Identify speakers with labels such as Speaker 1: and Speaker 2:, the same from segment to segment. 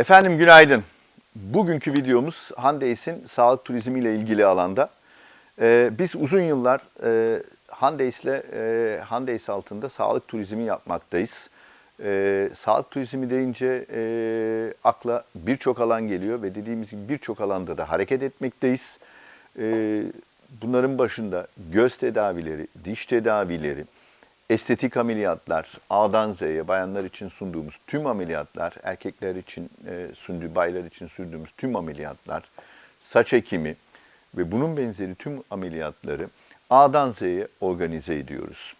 Speaker 1: Efendim günaydın. Bugünkü videomuz Handeis'in sağlık turizmi ile ilgili alanda. Ee, biz uzun yıllar e, Handeis'le e, Handeis altında sağlık turizmi yapmaktayız. Ee, sağlık turizmi deyince e, akla birçok alan geliyor ve dediğimiz gibi birçok alanda da hareket etmekteyiz. Ee, bunların başında göz tedavileri, diş tedavileri, estetik ameliyatlar, A'dan Z'ye bayanlar için sunduğumuz tüm ameliyatlar, erkekler için e, sunduğu, baylar için sunduğumuz tüm ameliyatlar, saç ekimi ve bunun benzeri tüm ameliyatları A'dan Z'ye organize ediyoruz.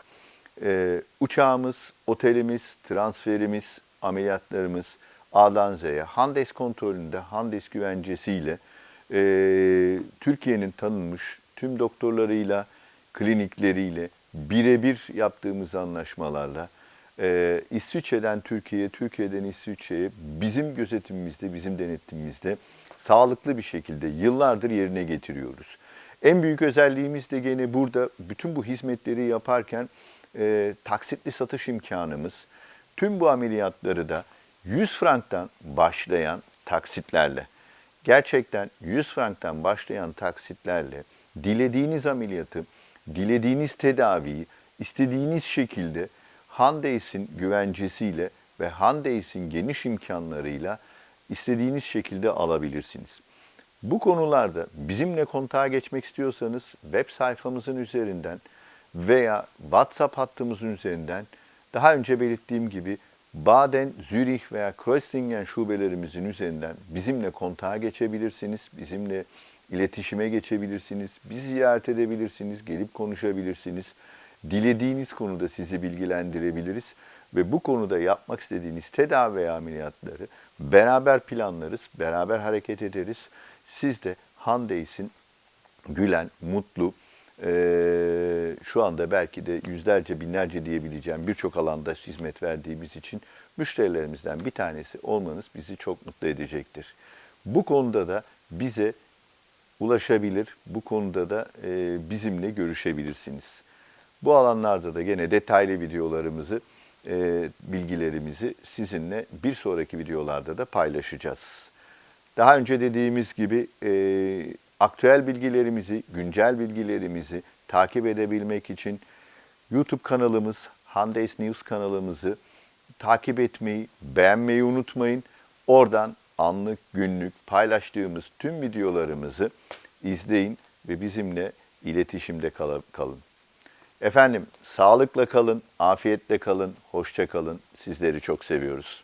Speaker 1: E, uçağımız, otelimiz, transferimiz, ameliyatlarımız A'dan Z'ye Handes kontrolünde, Handes güvencesiyle e, Türkiye'nin tanınmış tüm doktorlarıyla, klinikleriyle birebir yaptığımız anlaşmalarla e, İsviçre'den Türkiye'ye, Türkiye'den İsviçre'ye bizim gözetimimizde, bizim denetimimizde sağlıklı bir şekilde yıllardır yerine getiriyoruz. En büyük özelliğimiz de gene burada bütün bu hizmetleri yaparken e, taksitli satış imkanımız. Tüm bu ameliyatları da 100 franktan başlayan taksitlerle, gerçekten 100 franktan başlayan taksitlerle dilediğiniz ameliyatı, dilediğiniz tedaviyi istediğiniz şekilde Handeis'in güvencesiyle ve Handeis'in geniş imkanlarıyla istediğiniz şekilde alabilirsiniz. Bu konularda bizimle kontağa geçmek istiyorsanız web sayfamızın üzerinden veya WhatsApp hattımızın üzerinden daha önce belirttiğim gibi Baden, Zürih veya Kreuzlingen şubelerimizin üzerinden bizimle kontağa geçebilirsiniz. Bizimle iletişime geçebilirsiniz. Bizi ziyaret edebilirsiniz, gelip konuşabilirsiniz. Dilediğiniz konuda sizi bilgilendirebiliriz ve bu konuda yapmak istediğiniz tedavi veya ameliyatları beraber planlarız, beraber hareket ederiz. Siz de Handeis'in gülen, mutlu, eee, şu anda belki de yüzlerce, binlerce diyebileceğim birçok alanda hizmet verdiğimiz için müşterilerimizden bir tanesi olmanız bizi çok mutlu edecektir. Bu konuda da bize ulaşabilir, bu konuda da e, bizimle görüşebilirsiniz. Bu alanlarda da gene detaylı videolarımızı, e, bilgilerimizi sizinle bir sonraki videolarda da paylaşacağız. Daha önce dediğimiz gibi e, aktüel bilgilerimizi, güncel bilgilerimizi takip edebilmek için YouTube kanalımız, Handays News kanalımızı takip etmeyi, beğenmeyi unutmayın. Oradan anlık, günlük paylaştığımız tüm videolarımızı izleyin ve bizimle iletişimde kal- kalın. Efendim sağlıkla kalın, afiyetle kalın, hoşça kalın. Sizleri çok seviyoruz.